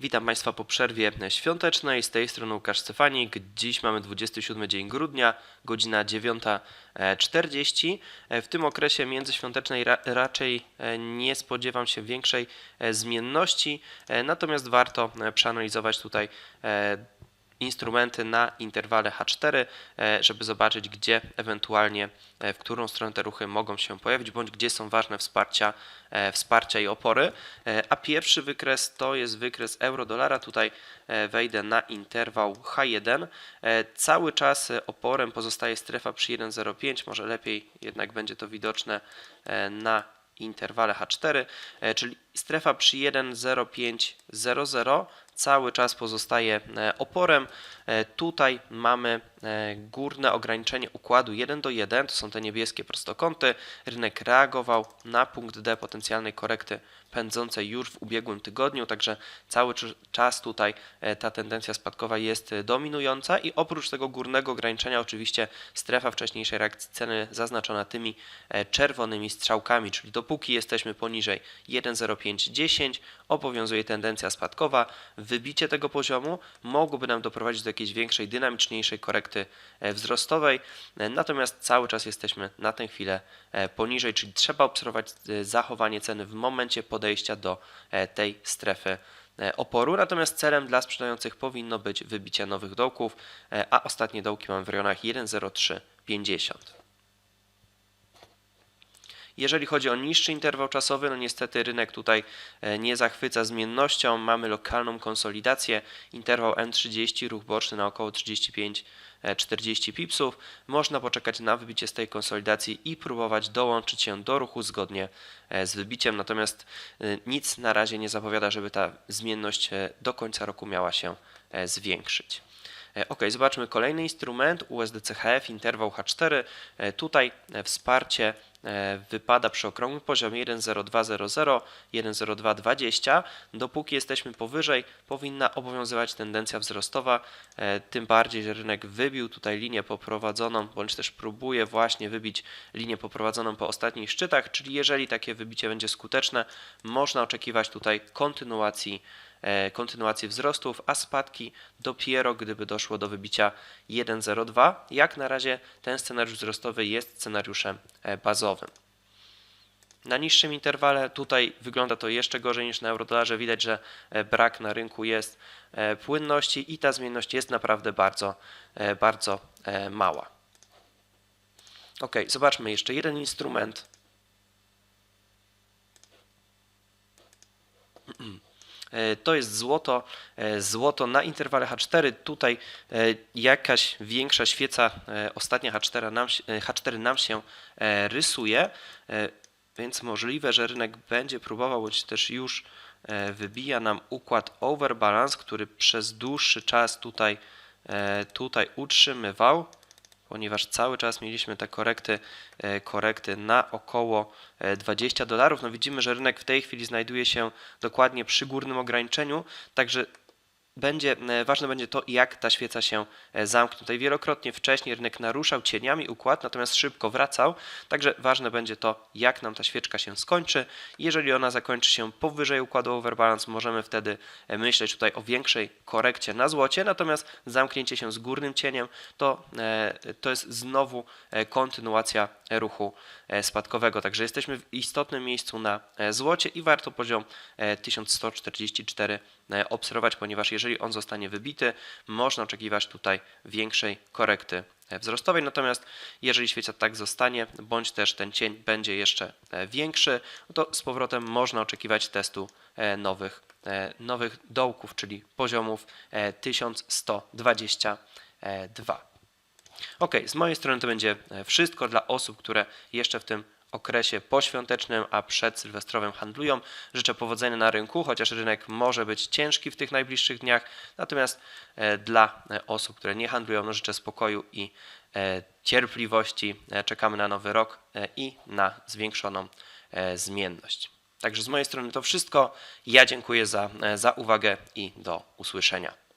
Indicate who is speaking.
Speaker 1: Witam Państwa po przerwie świątecznej. Z tej strony Łukasz Stefanik. Dziś mamy 27 dzień grudnia, godzina 9.40. W tym okresie międzyświątecznej ra raczej e, nie spodziewam się większej e, zmienności, e, natomiast warto przeanalizować tutaj instrumenty na interwale H4, e, żeby zobaczyć, gdzie ewentualnie, e, w którą stronę te ruchy mogą się pojawić, bądź gdzie są ważne wsparcia, e, wsparcia i opory. A pierwszy wykres to jest wykres euro-dolara. Tutaj wejdę na interwał H1. E, Cały czas oporem pozostaje strefa przy 1,05, może lepiej jednak będzie to widoczne na interwale H4, e, czyli strefa przy 1,0500 cały czas pozostaje e, oporem. E, Tutaj mamy e, górne ograniczenie układu 1 do 1, to są te niebieskie prostokąty. Rynek reagował na punkt D potencjalnej korekty pędzącej już w ubiegłym tygodniu, także cały cz- czas tutaj e, ta tendencja spadkowa jest e, dominująca i oprócz tego górnego ograniczenia oczywiście strefa wcześniejszej reakcji ceny zaznaczona tymi e, czerwonymi strzałkami, czyli dopóki jesteśmy poniżej 1,0510 obowiązuje tendencja spadkowa. Wybicie tego poziomu mogłoby nam doprowadzić do jakiejś większej, dynamiczniejszej korekty wzrostowej, natomiast cały czas jesteśmy na tę chwilę poniżej, czyli trzeba obserwować zachowanie ceny w momencie podejścia do e, tej strefy e, oporu, natomiast celem dla sprzedających powinno być wybicie nowych dołków, e, a ostatnie dołki mamy w rejonach 1,0350. Jeżeli chodzi o niższy interwał czasowy, no niestety rynek tutaj e, nie zachwyca zmiennością. Mamy lokalną konsolidację, interwał M30, ruch boczny na około 35-40 pipsów. Można poczekać na wybicie z tej konsolidacji i próbować dołączyć się do ruchu zgodnie e, z wybiciem. Natomiast e, nic na razie nie zapowiada, żeby ta zmienność e, do końca roku miała się e, zwiększyć. E, Ok, zobaczmy kolejny instrument USDCHF, interwał H4. E, Tutaj e, wsparcie e, wypada przy okrągłym poziomie 1,0200, 1,0220. Dopóki jesteśmy powyżej, powinna obowiązywać tendencja wzrostowa, e, tym bardziej, że rynek wybił tutaj linię poprowadzoną, bądź też próbuje właśnie wybić linię poprowadzoną po ostatnich szczytach, czyli jeżeli takie wybicie będzie skuteczne, można oczekiwać tutaj kontynuacji e, kontynuacji wzrostów, a spadki dopiero gdyby doszło do wybicia 1,02. Jak na razie ten scenariusz wzrostowy jest scenariuszem e, bazowym. Na niższym interwale tutaj wygląda to jeszcze gorzej niż na eurodolarze. Widać, że e, brak na rynku jest płynności i ta zmienność jest naprawdę bardzo, bardzo mała. Ok, zobaczmy jeszcze jeden instrument. To jest złoto, e, złoto na interwale H4. Tutaj e, jakaś większa świeca e, ostatnia H4 nam, się- e, H4 nam się e, rysuje, e, więc możliwe, że rynek będzie próbował, bądź też już e, wybija nam układ overbalance, który przez dłuższy czas tutaj, e, tutaj utrzymywał ponieważ cały czas mieliśmy te korekty, e, korekty na około e, 20 dolarów. No widzimy, że rynek w tej chwili znajduje się dokładnie przy górnym ograniczeniu, także będzie, e, ważne będzie to, jak ta świeca się e, zamknie. Tutaj wielokrotnie wcześniej rynek naruszał cieniami układ, natomiast szybko wracał, także ważne będzie to, jak nam ta świeczka się skończy. Jeżeli ona zakończy się powyżej układu overbalance, możemy wtedy e, myśleć tutaj o większej korekcie na złocie, natomiast zamknięcie się z górnym cieniem to, to jest znowu kontynuacja ruchu spadkowego. Także jesteśmy w istotnym miejscu na złocie i warto poziom e, 1144 e, obserwować, ponieważ jeżeli on zostanie wybity, można oczekiwać tutaj większej korekty e, wzrostowej. Natomiast jeżeli świeca tak zostanie, bądź też ten cień będzie jeszcze e, większy, no to z powrotem można oczekiwać testu e, nowych, e, nowych dołków, czyli poziomów e, 1122. Ok, z mojej strony to będzie e, wszystko dla osób, które jeszcze w tym okresie poświątecznym, a przedsylwestrowym handlują. Życzę powodzenia na rynku, chociaż rynek może być ciężki w tych najbliższych dniach. Natomiast e, dla e, osób, które nie handlują, no życzę spokoju i e, cierpliwości. Czekamy na nowy rok i na zwiększoną zmienność. Także z mojej strony to wszystko. Ja dziękuję za, za uwagę i do usłyszenia.